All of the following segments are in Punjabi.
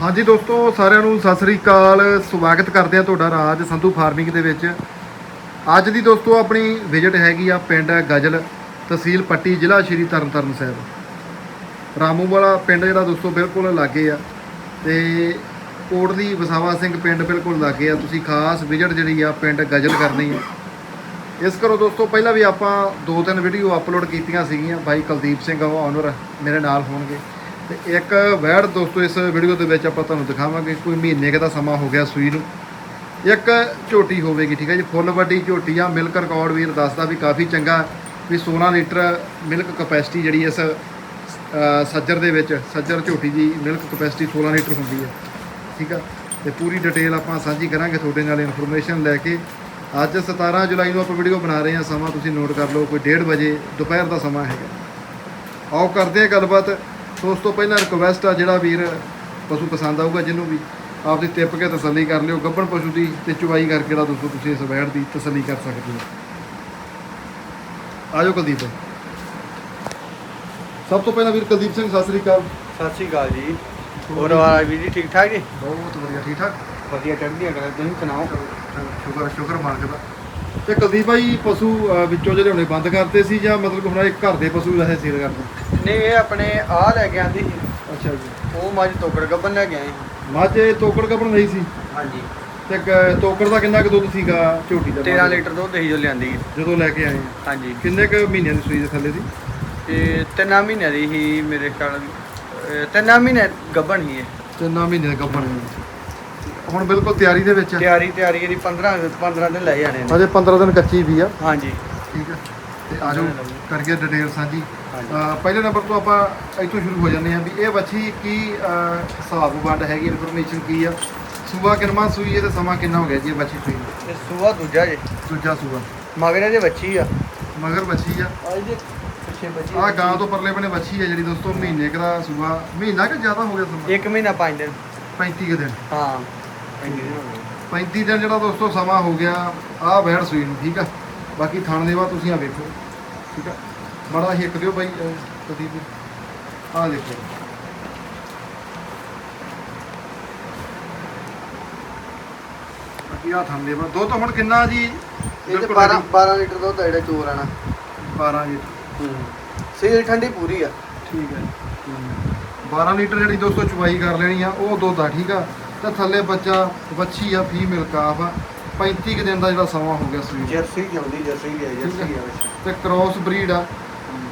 ਹਾਂਜੀ ਦੋਸਤੋ, ਸਾਰਿਆਂ ਨੂੰ ਸਤਿ ਸ੍ਰੀ ਅਕਾਲ। ਸਵਾਗਤ ਕਰਦੇ ਆ ਤੁਹਾਡਾ ਰਾਜ ਸੰਧੂ ਫਾਰਮਿੰਗ ਦੇ ਵਿੱਚ। ਅੱਜ ਦੀ ਦੋਸਤੋ, ਆਪਣੀ ਵਿਜ਼ਿਟ ਹੈਗੀ ਆ ਪਿੰਡ ਗਜਲ ਤਹਿਸੀਲ ਪੱਟੀ, ਜ਼ਿਲ੍ਹਾ ਸ਼੍ਰੀ ਤਰਨਤਾਰਨ ਸਾਹਿਬ। ਰਾਮੂ ਵਾਲਾ ਪਿੰਡ ਜਿਹੜਾ ਦੋਸਤੋ, ਬਿਲਕੁਲ ਲਾਗੇ ਆ ਤੇ ਕੋਟਲੀ ਵਸਾਵਾ ਸਿੰਘ ਪਿੰਡ ਬਿਲਕੁਲ ਲਾਗੇ ਆ। ਤੁਸੀਂ ਖਾਸ ਵਿਜ਼ਿਟ ਜਿਹੜੀ ਆ ਪਿੰਡ ਗਜਲ ਕਰਨੀ ਆ। ਇਸ ਕਰੋ ਦੋਸਤੋ, ਪਹਿਲਾਂ ਵੀ ਆਪਾਂ ਦੋ ਤਿੰਨ ਵੀਡੀਓ ਅਪਲੋਡ ਕੀਤੀਆਂ ਸੀਗੀਆਂ। ਬਾਈ ਕੁਲਦੀਪ ਸਿੰਘ ਓਨਰ ਮੇਰੇ ਨਾਲ ਹੋਣਗੇ। ਤੇ ਇੱਕ ਵੈੜ ਦੋਸਤੋ, ਇਸ ਵੀਡੀਓ ਦੇ ਵਿੱਚ ਆਪਾਂ ਤੁਹਾਨੂੰ ਦਿਖਾਵਾਂਗੇ ਕੋਈ ਮਹੀਨੇ ਕੁ ਦਾ ਸਮਾਂ ਹੋ ਗਿਆ ਸੂਈ ਨੂੰ। ਇੱਕ ਝੋਟੀ ਹੋਵੇਗੀ, ਠੀਕ ਹੈ ਜੀ, ਫੁੱਲ ਵੱਡੀ ਝੋਟੀ ਆ, ਮਿਲਕ ਰਿਕਾਰਡ ਵੀਰ ਦੱਸਦਾ ਵੀ ਕਾਫੀ ਚੰਗਾ ਵੀ 16 ਲੀਟਰ ਮਿਲਕ ਕਪੈਸਿਟੀ ਜਿਹੜੀ ਇਸ ਸੱਜਰ ਦੇ ਵਿੱਚ, ਸੱਜਰ ਝੋਟੀ ਦੀ ਮਿਲਕ ਕਪੈਸਿਟੀ 16 ਲੀਟਰ ਹੁੰਦੀ ਹੈ, ਠੀਕ ਆ? ਤੇ ਪੂਰੀ ਡਿਟੇਲ ਆਪਾਂ ਸਾਂਝੀ ਕਰਾਂਗੇ ਤੁਹਾਡੇ ਨਾਲ ਇਨਫੋਰਮੇਸ਼ਨ ਲੈ ਕੇ। ਅੱਜ 17 ਜੁਲਾਈ ਨੂੰ ਆਪਾਂ ਵੀਡੀਓ ਬਣਾ ਰਹੇ ਹਾਂ, ਸਮਾਂ ਤੁਸੀਂ ਨੋਟ ਕਰ ਲਓ, ਕੋਈ 1:30 ਵਜੇ, ਦੁਪਹਿਰ ਦਾ ਸਮਾਂ ਹੈਗਾ। ਆਓ ਕਰਦੇ ਹਾਂ ਗੱਲਬਾਤ। ਸੋ ਉਸ ਤੋਂ ਪਹਿਲਾਂ ਰਿਕਵੈਸਟ ਆ ਜਿਹੜਾ ਵੀਰ ਪਸ਼ੂ ਪਸੰਦ ਆਊਗਾ ਜਿਹਨੂੰ ਵੀ ਆਪਦੀ ਟਿੱਪ ਕੇ ਤਸੱਲੀ ਕਰ ਲਿਓ ਗੱਭਣ ਪਸ਼ੂ ਦੀ ਤੇ ਚੁਵਾਈ ਕਰਕੇ ਜਿਹੜਾ ਦੋਸਤੋ ਤੁਸੀਂ ਇਸ ਵੈੜ ਦੀ ਤਸੱਲੀ ਕਰ ਸਕਦੇ ਹੋ। ਆਜੋ ਕੁਲਦੀਪ। ਸਭ ਤੋਂ ਪਹਿਲਾਂ ਵੀਰ ਕੁਲਦੀਪ ਸਿੰਘ ਸਤਿ ਸ੍ਰੀ ਅਕਾਲ। ਸਤਿ ਸ਼੍ਰੀ ਅਕਾਲ ਜੀ। ਹੋਰ ਆ ਵੀ ਜੀ ਠੀਕ ਠਾਕ ਜੀ? ਬਹੁਤ ਵਧੀਆ ਠੀਕ ਠਾਕ? ਵਧੀਆ ਚੜ੍ਹਦੀਆਂ ਕਰਾਂ ਤੁਸੀਂ ਸੁਣਾਓ? ਸ਼ੁਕਰ ਸ਼ੁਕਰ ਮਾਲਕ ਦਾ। ਤੇ ਕੁਲਦੀਪ ਭਾਈ ਪਸ਼ੂ ਵਿੱਚੋਂ ਜਿਹੜੇ ਹੁਣੇ ਬੰਦ ਕਰਤੇ ਸੀ ਜਾਂ ਮਤਲਬ ਹੁਣ ਇਹ ਘਰ ਦੇ ਪਸ਼ੂ ਵੈਸੇ ਸੇਲ ਕਰਦੇ ਨਹੀਂ ਇਹ ਆਪਣੇ ਆ ਲੈ ਕੇ ਆਂਦੀ ਸੀ ਅੱਛਾ ਜੀ। ਉਹ ਮੱਝ ਤੋਕੜ ਗੱਬਨ ਲੈ ਕੇ ਆਏ ਮੱਝ ਇਹ ਤੋਕੜ ਕਪੜ ਨਹੀਂ ਸੀ? ਹਾਂਜੀ। ਤੇ ਕ- ਤੋਕੜ ਦਾ ਕਿੰਨਾ ਕੁ ਦੁੱਧ ਸੀਗਾ ਝੋਟੀ ਦਾ? 13 ਲੀਟਰ ਦੁੱਧ ਹੀ ਜੋ ਲਿਆਂਦੀ ਜਦੋਂ ਲੈ ਕੇ ਆਏ ਆ। ਹਾਂਜੀ। ਕਿੰਨੇ ਕੁ ਮਹੀਨਿਆਂ ਦੀ ਸੂਈ ਦੇ ਥੱਲੇ ਦੀ? ਤੇ ਤਿੰਨਾਂ ਮਹੀਨਿਆਂ ਦੀ ਹੀ ਮੇਰੇ ਖਿਆਲ ਅਹ, ਤਿੰਨਾਂ ਮਹੀਨੇ ਗੱਬਨ ਹੀ ਹੈ। ਤਿੰਨਾਂ ਮਹੀਨਿਆਂ ਦਾ ਗੱਭਣ ਹੁਣ ਬਿਲਕੁਲ ਤਿਆਰੀ ਦੇ ਵਿੱਚ ਆ। ਤਿਆਰੀ ਤਿਆਰੀ ਇਹਦੀ 15 15 ਦਿਨ ਲੈ ਜਾਣੇ ਨੇ। ਅਜੇ 15 ਦਿਨ ਕੱਚੀ ਵੀ ਆ। ਹਾਂਜੀ। ਠੀਕ ਹੈ। ਤੇ ਆਜੋ ਕਰਕੇ ਡਿਟੇਲ ਸਾਂਝੀ। ਪਹਿਲੇ ਨੰਬਰ ਤੋਂ ਆਪਾਂ ਇੱਥੋਂ ਸ਼ੁਰੂ ਹੋ ਜਾਂਦੇ ਹਾਂ ਵੀ ਇਹ ਬੱਚੀ ਕੀ ਹਿਸਾਬ ਵੰਡ ਹੈਗੀ ਇਨਫੋਰਮੇਸ਼ਨ ਕੀ ਆ? ਸੂਆ ਕਿੰਨਾ ਸੂਈ ਹੈ ਤੇ ਸਮਾਂ ਕਿੰਨਾ ਹੋ ਗਿਆ ਜੀ ਇਹ ਬੱਚੀ ਸੂਈ ਨੂੰ? ਤੇ ਸੂਆ ਦੂਜਾ ਜੇ। ਦੂਜਾ ਸੂਆ। ਮਗਰ ਇਹਦੇ ਬੱਚੀ ਆ। ਮਗਰ ਬੱਚੀ ਆ। ਆ ਇਹਦੇ ਪਿੱਛੇ ਬੱਚੀ ਆ ਗਾਂ ਤੋਂ ਪਰਲੇ ਬਨੇ ਬੱਚੀ ਆ ਜਿਹੜੀ ਦੋਸਤੋ ਮਹੀਨੇ ਕੁ ਦਾ ਸੂਆ। ਮਹੀਨਾ ਕਿ ਜ਼ਿਆਦਾ ਹੋ ਗਿਆ ਸਮਾਂ। ਇੱਕ ਮਹੀਨਾ ਪੰਜ ਦਿਨ। 35 ਕੁ ਦਿਨ। ਹਾਂ। ਪੰਜ ਦਿਨ ਹੋ ਗਏ। 35 ਦਿਨ ਜਿਹੜਾ ਦੋਸਤੋ ਸਮਾਂ ਹੋ ਗਿਆ ਆਹ ਬੈੜ ਸੂਈ ਨੂੰ ਠੀਕ ਆ? ਬਾਕੀ ਥਣ ਦੇ ਬਾਅਦ ਤੁਸੀਂ ਆ ਵੇਖੋ। ਠੀਕ ਆ? ਬੜਾ ਹਿੱਕ ਦਿਓ ਬਾਈ ਪ੍ਰਦੀਪ ਆਹ ਦੇਖੋ। ਬਾਕੀ ਆ ਥਣ ਦੇ ਬਾਅਦ ਦੁੱਧ ਹੁਣ ਕਿੰਨਾ ਜੀ? ਇਹ ਤੇ ਬਿਲਕੁਲ 12 ready। 12 ਲੀਟਰ ਦੁੱਧ ਆ ਜਿਹੜਾ ਚੋਰ ਆਣਾ 12 ਜੀ ਹੂੰ। ਸੀਲ ਠੰਡੀ ਪੂਰੀ ਆ। ਠੀਕ ਹੈ 12 ਲੀਟਰ ਜਿਹੜੀ ਦੋਸਤੋ ਚੁਵਾਈ ਕਰ ਲੈਣੀ ਆ ਉਹ ਦੁੱਧ ਆ ਠੀਕ ਆ? ਤੇ ਥੱਲੇ ਬੱਚਾ ਵੱਛੀ ਆ ਫੀਮੇਲ ਕਾਫ ਆ। 35 ਕੁ ਦਿਨ ਦਾ ਜਿਹੜਾ ਸਮਾਂ ਹੋ ਗਿਆ ਸੂਈ ਨੂੰ। ਜਰਸੀ ਜਾਂਦੀ ਜਰਸੀ ਲਿਆ ਜਰਸੀ ਆ ਵਿੱਚ ਤੇ ਕ੍ਰੋਸ ਬਰੀਡ ਆ।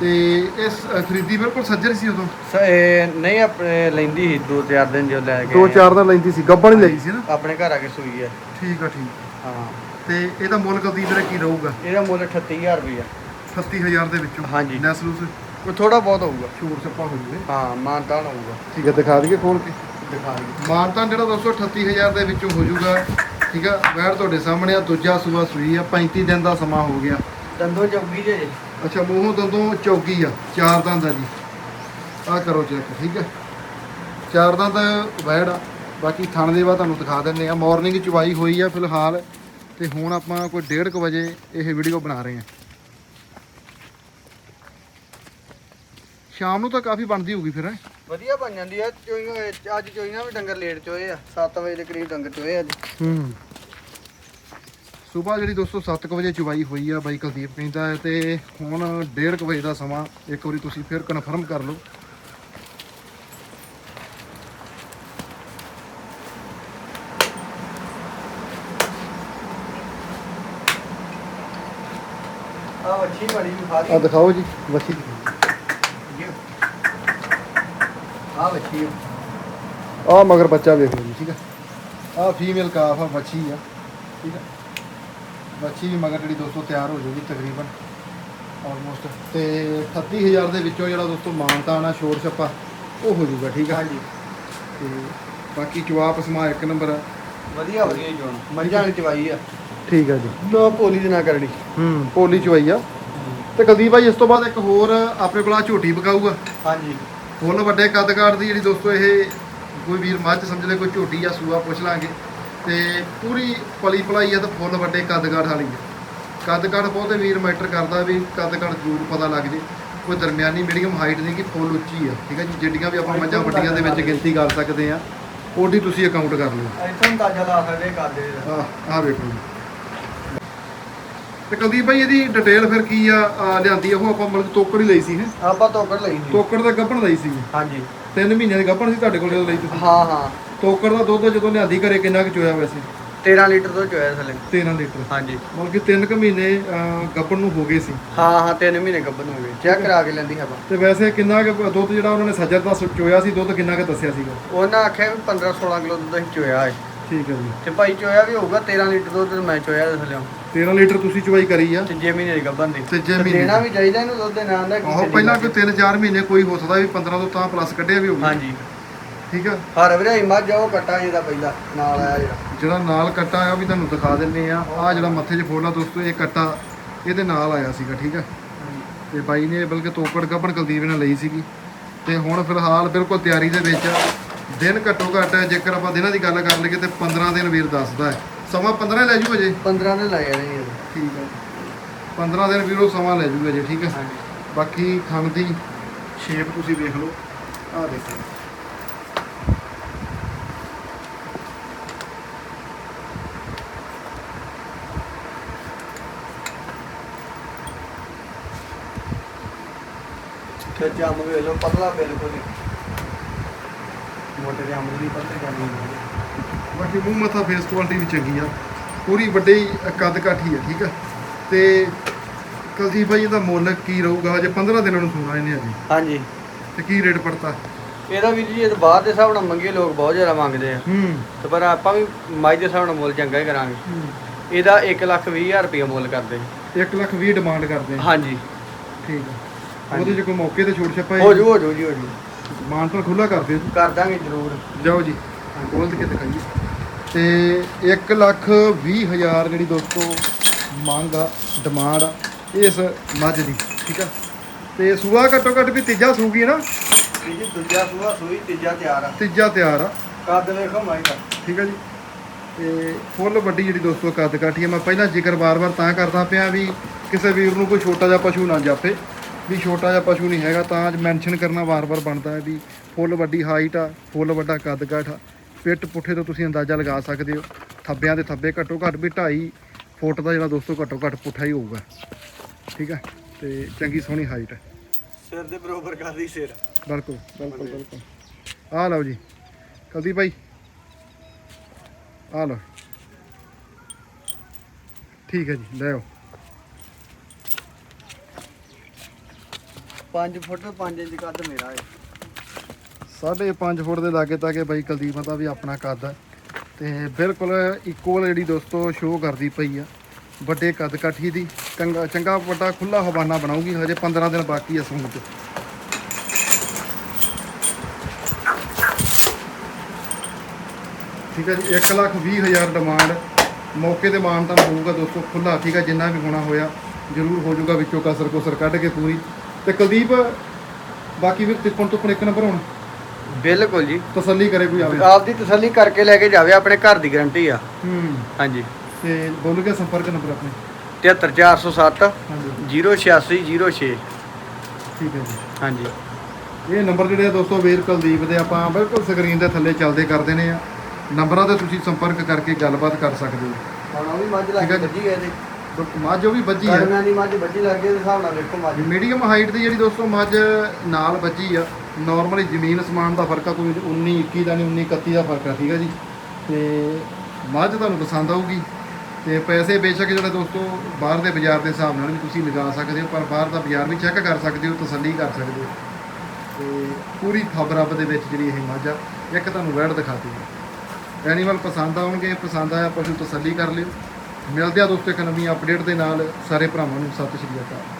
ਤੇ ਇਸ ਅ, ਖਰੀਦੀ ਬਿਲਕੁਲ ਸੱਜਰ ਸੀ ਉਦੋਂ? ਸ- ਇਹ ਨਹੀਂ ਆਪਣੇ ਲੈਂਦੀ ਸੀ ਦੋ ਚਾਰ ਦਿਨ ਜੋ ਲੈ ਕੇ ਦੋ। ਚਾਰ ਦਾ ਲੈਂਦੀ ਸੀ ਗੱਬਣ ਹੀ ਲਈ ਸੀ ਨਾ? ਆਪਣੇ ਘਰ ਆ ਕੇ ਸੂਈ ਆ। ਠੀਕ ਆ ਠੀਕ ਹਾਂ। ਤੇ ਇਹਦਾ ਮੁੱਲ ਕਦੀ ਵੀਰੇ ਕੀ ਰਹੂਗਾ? ਇਹਦਾ ਮੁੱਲ 38000 ਰੁਪਇਆ 38000 ਦੇ ਵਿੱਚੋਂ? ਹਾਂਜੀ। ਲੈਸ ਲੂਸ ਕੋਈ ਥੋੜਾ ਬਹੁਤ ਹੋਊਗਾ। ਛੋੜ ਛੱਪਾ ਹੋ ਜੂਵੇ ਹਾਂ ਮਾਨਤਾਨ ਹੋਊਗਾ। ਠੀਕ ਹੈ ਦਿਖਾ ਦਈਏ ਖੋਲ ਕੇ। ਦਿਖਾ ਲਈ ਮਾਨਤਾਨ ਜਿਹੜਾ ਦੋਸਤੋ 38000 ਦੇ ਵਿੱਚੋਂ ਹੋ ਜਾਊਗਾ ਠੀਕ ਆ ਵੈਰ ਤੁਹਾਡੇ ਸਾਹਮਣੇ ਆ ਦੂਜਾ ਸੂਆ ਸੂਈ ਆ 35 ਦਿਨ ਦਾ ਸਮਾਂ ਹੋ ਗਿਆ। ਦੰਦੋ ਚੌਗੀ ਜੇ। ਅੱਛਾ ਮੂੰਹੋਂ ਦੰਦੋਂ ਚੌਗੀ ਆ ਚਾਰ ਦੰਦ ਆ ਜੀ। ਆ ਕਰੋ ਚੈੱਕ ਠੀਕ ਹੈ ਚਾਰ ਦੰਦ ਵੈੜ ਆ ਬਾਕੀ ਥਣ ਦੇ ਬਾਅਦ ਤੁਹਾਨੂੰ ਦਿਖਾ ਦਿੰਦੇ ਆ। ਮਾਰਨਿੰਗ ਚਵਾਈ ਹੋਈ ਆ ਫਿਲਹਾਲ ਤੇ ਹੁਣ ਆਪਾਂ ਕੋਈ 1:30 ਵਜੇ ਇਹ ਵੀਡੀਓ ਬਣਾ ਰਹੇ ਆ। ਸ਼ਾਮ ਨੂੰ ਤਾਂ ਕਾਫੀ ਬਣਦੀ ਹੋਊਗੀ ਫਿਰ ਹੈਂ? ਵਧੀਆ ਬਣ ਜਾਂਦੀ ਆ ਚੋਈਆਂ ਅੱਜ ਚੋਈਆਂ ਵੀ ਡੰਗਰ ਲੇਟ ਚੋਏ ਆ 7 ਵਜੇ ਦੇ ਕਰੀਬ ਡੰਗਰ ਚੋਏ ਅੱਜ। ਹੂੰ। ਸਵੇਰ ਜਿਹੜੀ ਦੋਸਤੋ 7 ਵਜੇ ਚੁਵਾਈ ਹੋਈ ਆ ਬਾਈ ਕੁਲਦੀਪ ਕਹਿੰਦਾ ਹੈ ਤੇ ਹੁਣ 1:30 ਵਜੇ ਦਾ ਸਮਾਂ ਇੱਕ ਵਾਰੀ ਤੁਸੀਂ ਫਿਰ ਕਨਫਰਮ ਕਰ ਲਓ। ਆ ਵੱਛੀ ਬੜੀ ਆ ਦਿਖਾਓ ਜੀ ਵੱਛੀ। ਆ ਵੱਛੀ ਆ। ਮਗਰ ਬੱਚਾ ਵੇਖ ਲਓ ਜੀ ਠੀਕ ਆ? ਆ ਫੀਮੇਲ ਕਾਫ ਆ ਬੱਚੀ ਆ ਠੀਕ ਆ? ਬੱਚੀ ਵੀ ਮਗਰ ਜਿਹੜੀ ਦੋਸਤੋ ਤਿਆਰ ਹੋ ਜਾਊਗੀ ਤਕਰੀਬਨ ਆਲਮੋਸਟ ਤੇ 38000 ਦੇ ਵਿੱਚੋਂ ਜਿਹੜਾ ਦੋਸਤੋ ਮਾਨਤਾ ਨਾ ਛੋੜ ਛੱਪਾ ਉਹ ਹੋ ਜਾਊਗਾ ਠੀਕ ਆ? ਹਾਂਜੀ। ਤੇ ਬਾਕੀ ਜਵਾਬ ਸਮਾ ਇੱਕ ਨੰਬਰ ਆ। ਵਧੀਆ ਵਧੀਆ ਜੋਣ ਮੱਝਾਂ ਵਾਲੀ ਚਵਾਈ ਆ। ਠੀਕ ਆ ਜੀ। ਨਾ ਪੋਲੀ ਦੇ ਨਾ ਕਰਨੀ ਹੂੰ। ਪੋਲੀ ਚਵਾਈ ਆ। ਤੇ ਕੁਲਦੀਪ ਭਾਈ ਇਸ ਤੋਂ ਬਾਅਦ ਇੱਕ ਹੋਰ ਆਪਣੇ ਕੋਲ ਆ ਝੋਟੀ ਬਕਾਊਗਾ ਹਾਂਜੀ। ਫੁੱਲ ਵੱਡੇ ਕੱਦ ਕਾਠ ਦੀ ਜਿਹੜੀ ਦੋਸਤੋ ਇਹ ਕੋਈ ਵੀਰ ਮੱਝ ਸਮਝ ਲੈ ਕੋਈ ਝੋਟੀ ਜਾਂ ਸੂਆ ਪੁੱਛ ਲਾਂਗੇ। ਤੇ ਪੂਰੀ ਪਲੀ ਪਲਾਈ ਆ ਤਾਂ ਫੁੱਲ ਵੱਡੇ ਕੱਦ ਕਾਠ ਵਾਲੀ ਆ। ਕੱਦ ਕਾਠ ਬਹੁਤੇ ਵੀਰ ਮੈਟਰ ਕਰਦਾ ਵੀ ਕੱਦ ਕਾਠ ਜ਼ਰੂਰ ਪਤਾ ਲੱਗ ਜੇ। ਕੋਈ ਦਰਮਿਆਨੀ ਮੀਡੀਅਮ ਹਾਈਟ ਦੀ ਕਿ ਫੁੱਲ ਉੱਚੀ ਆ ਠੀਕ ਹੈ ਜੀ? ਜਿੱਡੀਆਂ ਵੀ ਆਪਾਂ ਮੱਝਾਂ ਵੱਡੀਆਂ ਦੇ ਵਿੱਚ ਗਿਣਤੀ ਕਰ ਸਕਦੇ ਆ ਉਹਦੀ ਤੁਸੀਂ ਅਕਾਊਂਟ ਕਰ ਲਿਓ। ਇੱਥੋਂ ਅੰਦਾਜ਼ਾ ਲਾ ਸਕਦੇ ਕਰਦੇ ਆ ਆ ਵੇਖੋ ਤੇ ਕੁਲਦੀਪ ਭਾਈ ਇਹਦੀ ਡਿਟੇਲ ਫਿਰ ਕੀ ਆ ਲਿਆਂਦੀ ਉਹ ਆਪਾਂ ਮਤਲਬ ਤੋਕੜ ਹੀ ਲਈ ਸੀ ਹੈ? ਆਪਾਂ ਤੋਕੜ ਲਈ ਸੀ। ਤੋਕੜ ਦਾ ਗੱਭਣ ਲਈ ਸੀ। ਹਾਂਜੀ। 3 ਮਹੀਨਿਆਂ ਦੀ ਗੱਭਣ ਸੀ ਤੁਹਾਡੇ ਕੋਲ ਜਦੋਂ ਲਈ ਤੁਸੀਂ? ਹਾਂ ਹਾਂ। ਤੋਕੜ ਦਾ ਦੁੱਧ ਜਦੋਂ ਲਿਆਂਦੀ ਘਰੇ ਕਿੰਨਾ ਕੁ ਚੋਇਆ ਵੈਸੇ? 13 ਲੀਟਰ ਤੋਂ ਚੋਇਆ ਥੱਲੇ। 13 ਲੀਟਰ। ਹਾਂਜੀ। ਮਤਲਬ ਕਿ 3 ਕੁ ਮਹੀਨੇ ਅਹ, ਗੱਭਣ ਨੂੰ ਹੋ ਗਏ ਸੀ। ਹਾਂ ਹਾਂ 3 ਮਹੀਨੇ ਗੱਭਣ ਹੋ ਗਏ। ਚੈੱਕ ਕਰਾ ਕੇ ਲੈਂਦੀ ਆਪਾਂ। ਤੇ ਵੈਸੇ ਕਿੰਨਾ ਕੁ ਦੁੱਧ ਜਿਹੜਾ ਉਹਨਾਂ ਨੇ ਸੱਜਰ ਦਾ ਸ- ਚੋਇਆ ਸੀ ਦੁੱਧ ਕਿੰਨਾ ਕੁ ਦੱਸਿਆ ਸੀਗਾ? ਉਹਨਾਂ ਆਖਿਆ ਵੀ 15 16 ਕਿਲੋ ਦੁੱਧ ਅਸੀਂ ਚੋਇਆ ਹੈ ਠੀਕ ਹੈ ਜੀ। ਤੇ ਭਾਈ ਚੋਇਆ ਵੀ ਹੋਊਗਾ 13 ਲੀਟਰ ਦੁੱਧ ਮੈਂ ਚੋਇਆ ਥੱਲੇ 13 ਲੀਟਰ ਤੁਸੀਂ ਚਵਾਈ ਕਰੀ ਆ। ਤੀਜੇ ਮਹੀਨੇ ਦੀ ਗੱਭਣ ਦੀ। ਤੀਜੇ ਮਹੀਨੇ ਦੇਣਾ ਵੀ ਚਾਹੀਦਾ ਇਹਨੂੰ ਦੁੱਧ ਦੇ ਨਾਂ ਦਾ ਆਹੋ ਪਹਿਲਾਂ ਕੋਈ 3-4 ਮਹੀਨੇ ਕੋਈ ਹੋ ਸਕਦਾ ਵੀ 15 ਤੋਂ ਤਾਂ ਪਲੱਸ ਕੱਢਿਆ ਵੀ ਹੋਊਗਾ ਹਾਂਜੀ। ਠੀਕ ਆ? ਹਰ ਵੀਰੇ ਮੱਝ ਆ ਉਹ ਕੱਟਾ ਜਿਹਦਾ ਪਹਿਲਾਂ ਨਾਲ ਆਇਆ ਜਿਹੜਾ। ਜਿਹੜਾ ਨਾਲ ਕੱਟਾ ਆ ਉਹ ਵੀ ਤੁਹਾਨੂੰ ਦਿਖਾ ਦਿੰਨੇ ਆ। ਆ ਜਿਹੜਾ ਮੱਥੇ 'ਚ ਫੋਲਾ ਦੋਸਤੋ ਇਹ ਕੱਟਾ ਇਹਦੇ ਨਾਲ ਆਇਆ ਸੀਗਾ ਠੀਕ ਆ? ਤੇ ਬਾਈ ਨੇ ਬਲਕਿ ਤੋਕੜ ਗੱਭਣ ਕੁਲਦੀਪ ਨੇ ਲਈ ਸੀਗੀ। ਤੇ ਹੁਣ ਫਿਲਹਾਲ ਬਿਲਕੁਲ ਤਿਆਰੀ ਦੇ ਵਿੱਚ ਆ। ਦਿਨ ਘੱਟੋ ਘੱਟ ਜੇਕਰ ਆਪਾਂ ਦਿਨਾਂ ਦੀ ਗੱਲ ਕਰ ਲਈਏ ਤੇ 15 ਦਿਨ ਵੀਰ ਦੱਸਦਾ ਹੈ। ਸਮਾਂ 15 ਲੈ ਜੂ? ਅਜੇ 15 ਦੇ ਲਾਇਆ ਨਹੀਂ ਠੀਕ ਹੈ 15 ਦਿਨ ਵੀਰੋ ਸਮਾਂ ਲੈ ਜੂਗਾ ਜੀ ਠੀਕ ਹੈ ਬਾਕੀ ਥਣ ਦੀ ਸ਼ੇਪ ਤੁਸੀਂ ਵੇਖ ਲਓ। ਆਹ ਦੇਖੋ। ਤੇ ਜੰਮ ਵੇਖ ਲਓ ਪਤਲਾ ਬਿਲਕੁਲ। ਮੋਟੇ ਜੰਮ ਦੀ ਪਤਲੀ ਕਰਨੀ ਬਾਕੀ ਮੂੰਹ ਮੱਥਾ ਫੇਸ ਕੁਆਲਿਟੀ ਵੀ ਚੰਗੀ ਆ। ਪੂਰੀ ਵੱਡੇ ਕੱਦ ਕਾਠੀ ਆ ਠੀਕ ਆ? ਤੇ ਕੁਲਦੀਪ ਭਾਈ ਇਹਦਾ ਮੁੱਲ ਕੀ ਰਹੂਗਾ? ਹਜੇ 15 ਦਿਨਾਂ ਨੂੰ ਸੋਣਾ ਇਹਨੇ ਅਜੇ। ਹਾਂਜੀ। ਤੇ ਕੀ ਰੇਟ ਪੜਤਾ ਇਹਦਾ ਵੀ ਜੀ ਇਹ ਬਾਹਰ ਦੇ ਹਿਸਾਬ ਨਾਲ ਮੰਗੇ ਲੋਕ ਬਹੁਤ ਜ਼ਿਆਦਾ ਮੰਗਦੇ ਆ। ਹੂੰ। ਤੇ ਪਰ ਆਪਾਂ ਵੀ ਮਾਈ ਦੇ ਹਿਸਾਬ ਨਾਲ ਮੁੱਲ ਚੰਗਾ ਹੀ ਕਰਾਂਗੇ। ਇਹਦਾ 1 ਲੱਖ 20 ਹਜ਼ਾਰ ਰੁਪਏ ਮੁੱਲ ਕਰਦੇ 1 ਲੱਖ 20 ਡਿਮਾਂਡ ਕਰਦੇ ਆ। ਹਾਂਜੀ। ਠੀਕ ਆ। ਉਹਦੇ ਚ ਕੋਈ ਮੌਕੇ ਤੇ ਛੋਟ ਛੱਪਾ ਹੋ ਜੂ ਹੋ ਜੂ ਜੀ ਹੋ ਜੂ। ਮਾਨ ਤਾਂ ਖੁੱਲਾ ਕਰ ਦਿਓ। ਕਰ ਦਾਂਗੇ ਜ਼ਰੂਰ। ਜਾਓ ਜੀ। ਖੋਲ ਕੇ ਦਿਖਾਈਏ। ਤੇ 1 ਲੱਖ 20 ਹਜ਼ਾਰ ਜਿਹੜੀ ਦੋਸਤੋ ਮੰਗ ਆ ਡਿਮਾਂਡ ਆ ਇਸ ਮੱਝ ਦੀ ਠੀਕ ਆ? ਤੇ ਸੂਆ ਘੱਟੋ ਘੱਟ ਵੀ ਤੀਜਾ ਸੂਗੀ ਨਾ? ਜੀ ਦੂਜਾ ਸੂਆ ਸੂਈ ਤੀਜਾ ਤਿਆਰ ਆ। ਤੀਜਾ ਤਿਆਰ ਆ। ਕੱਦ ਵੇਖੋ ਮਾਈ ਦਾ। ਠੀਕ ਆ ਜੀ। ਤੇ ਫੁੱਲ ਵੱਡੀ ਜਿਹੜੀ ਦੋਸਤੋ ਕੱਦ ਕਾਠੀ ਆ ਮੈਂ ਪਹਿਲਾਂ ਜ਼ਿਕਰ ਵਾਰ-ਵਾਰ ਤਾਂ ਕਰਦਾ ਪਿਆ ਵੀ ਕਿਸੇ ਵੀਰ ਨੂੰ ਕੋਈ ਛੋਟਾ ਜਿਹਾ ਪਸ਼ੂ ਨਾ ਜਾਪੇ। ਵੀ ਛੋਟਾ ਜਿਹਾ ਪਸ਼ੂ ਨਹੀਂ ਹੈਗਾ ਤਾਂ ਮੈਂਸ਼ਨ ਕਰਨਾ ਵਾਰ-ਵਾਰ ਬਣਦਾ ਹੈ ਵੀ ਫੁੱਲ ਵੱਡੀ ਹਾਈਟ ਆ ਫੁੱਲ ਵੱਡਾ ਕੱਦ ਕਾਠ ਆ। ਪਿੱਠ ਪੁੱਠੇ ਤੋਂ ਤੁਸੀਂ ਅੰਦਾਜ਼ਾ ਲਗਾ ਸਕਦੇ ਹੋ। ਥੱਬਿਆਂ ਦੇ ਥੱਬੇ ਘੱਟੋ ਘੱਟ ਵੀ 2.5 ਫੁੱਟ ਦਾ ਜਿਹੜਾ ਦੋਸਤੋ ਘੱਟੋ ਘੱਟ ਪੁੱਠਾ ਹੀ ਹੋਊਗਾ। ਠੀਕ ਆ ਤੇ ਚੰਗੀ ਸੋਹਣੀ ਹਾਈਟ ਹੈ। ਸਿਰ ਦੇ ਬਰੋਬਰ ਕਰਦੀ ਸਿਰ? ਬਿਲਕੁਲ ਬਿਲਕੁਲ ਬਿਲਕੁਲ। ਆ ਲਓ ਜੀ। ਕਲਦੀ ਭਾਈ ਆ ਲਓ। ਠੀਕ ਹੈ ਜੀ ਲੈ ਆਓ। 5 ਫੁੱਟ 5 ਇੰਚ ਕੱਦ ਮੇਰਾ ਹੈ ਸਾਢੇ 5 ਫੁੱਟ ਦੇ ਲਾਗੇ ਤਾਂ ਕਿ ਬਾਈ ਕੁਲਦੀਪ ਦਾ ਵੀ ਆਪਣਾ ਕੱਦ ਹੈ ਤੇ ਬਿਲਕੁਲ ਇਕੁਅਲ ਜਿਹੜੀ ਦੋਸਤੋ ਸ਼ੋਅ ਕਰਦੀ ਪਈ ਆ। ਵੱਡੇ ਕੱਦ ਕਾਠੀ ਦੀ। ਚੰਗਾ ਚੰਗਾ ਵੱਡਾ ਖੁੱਲਾ ਹਵਾਨਾ ਬਣਾਉਗੀ ਹਜੇ 15 ਦਿਨ ਬਾਕੀ ਆ ਸੂਣ ਚ ਠੀਕ ਹੈ ਜੀ 1 ਲੱਖ 20 ਹਜ਼ਾਰ ਡਿਮਾਂਡ ਮੌਕੇ ਤੇ ਮਾਨ ਤਾਂ ਹੋਊਗਾ ਦੋਸਤੋ ਖੁੱਲਾ ਠੀਕ ਹੈ ਜਿੰਨਾ ਵੀ ਹੋਣਾ ਹੋਇਆ, ਜ਼ਰੂਰ ਹੋ ਜਾਊਗਾ ਵਿੱਚੋਂ ਕਸਰ ਕੋਸਰ ਕੱਢ ਕੇ ਪੂਰੀ। ਤੇ ਕੁਲਦੀਪ, ਬਾਕੀ ਵੀ ਤਿੱਪਣ ਤੁੱਪਣ ਇੱਕ ਨੰਬਰ ਹੁਣ। ਬਿਲਕੁਲ ਜੀ। ਤਸੱਲੀ ਕਰੇ ਕੋਈ ਆਵੇ। ਆਪ ਦੀ ਤਸੱਲੀ ਕਰਕੇ ਲੈ ਕੇ ਜਾਵੇ ਆਪਣੇ ਘਰ ਦੀ ਗਾਰੰਟੀ ਆ। ਹੂੰ। ਹਾਂਜੀ। ਤੇ ਬੋਲ ਕੇ ਸੰਪਰਕ ਨੰਬਰ ਆਪਣੇ। 73407 ਹਾਂਜੀ। 08606 ਠੀਕ ਹੈ ਜੀ। ਹਾਂਜੀ। ਇਹ ਨੰਬਰ ਜਿਹੜੇ ਆ ਦੋਸਤੋ ਵੀਰ ਕੁਲਦੀਪ ਦੇ ਆਪਾਂ ਬਿਲਕੁਲ ਸਕਰੀਨ ਦੇ ਥੱਲੇ ਚੱਲਦੇ ਕਰਦੇ ਨੇ ਆ। ਨੰਬਰਾਂ ਤੇ ਤੁਸੀਂ ਸੰਪਰਕ ਕਰਕੇ ਗੱਲਬਾਤ ਕਰ ਸਕਦੇ ਹੋ। ਹੁਣ ਉਹ ਵੀ ਮੱਝ ਲੱਗ ਠੀਕ ਹੈ ਜੀ। ਵੱਜੀ ਗਏ ਤੇ। ਦੋਸਤੋ, ਮੱਝ ਉਹ ਵੀ ਵੱਜੀ ਹੈ ਗਰਮੀਆਂ ਦੀ ਮੱਝ ਵੱਜੀ ਲੱਗ ਗਈ ਦੇ ਹਿਸਾਬ ਨਾਲ ਵੇਖੋ ਮੱਝ। ਮੀਡੀਅਮ ਹਾਈਟ ਦੀ ਜਿਹੜੀ ਦੋਸਤੋ ਮੱਝ ਨਾਲ ਵੱਜੀ ਆ ਨਾਰਮਲੀ ਜ਼ਮੀਨ ਸਮਾਨ ਦਾ ਫ਼ਰਕ ਆ, ਕੋਈ 19 21 ਦਾ ਨਹੀਂ 19 31 ਦਾ ਫ਼ਰਕ ਆ, ਠੀਕ ਆ ਜੀ? ਤੇ ਮੱਝ ਤੁਹਾਨੂੰ ਪਸੰਦ ਆਊਗੀ। ਤੇ ਪੈਸੇ ਬੇਸ਼ੱਕ ਜਿਹੜਾ ਦੋਸਤੋ ਬਾਹਰ ਦੇ ਬਾਜ਼ਾਰ ਦੇ ਹਿਸਾਬ ਨਾਲ ਵੀ ਤੁਸੀਂ ਲਗਾ ਸਕਦੇ ਹੋ, ਪਰ ਬਾਹਰ ਦਾ ਬਾਜ਼ਾਰ ਵੀ ਚੈੱਕ ਕਰ ਸਕਦੇ ਹੋ, ਤਸੱਲੀ ਕਰ ਸਕਦੇ ਹੋ। ਤੇ ਪੂਰੀ ਖਬਰ ਰੱਬ ਦੇ ਵਿੱਚ ਜਿਹੜੀ ਇਹ ਮੱਝ ਆ, ਇੱਕ ਤੁਹਾਨੂੰ ਵੈੜ ਦਿਖਾਤੀ ਹੈ ਐਨੀਮਲ ਪਸੰਦ ਆਉਣਗੇ, ਪਸੰਦ ਆਇਆ ਪਸ਼ੂ ਤਸੱਲੀ ਕਰ ਲਿਓ। ਮਿਲਦੇ ਆ ਦੋਸਤੋ ਇੱਕ ਨਵੀਂ ਅਪਡੇਟ ਦੇ ਨਾਲ, ਸਾਰੇ ਭਰਾਵਾਂ ਨੂੰ ਸਤਿ ਸ਼੍ਰੀ ਅਕਾਲ।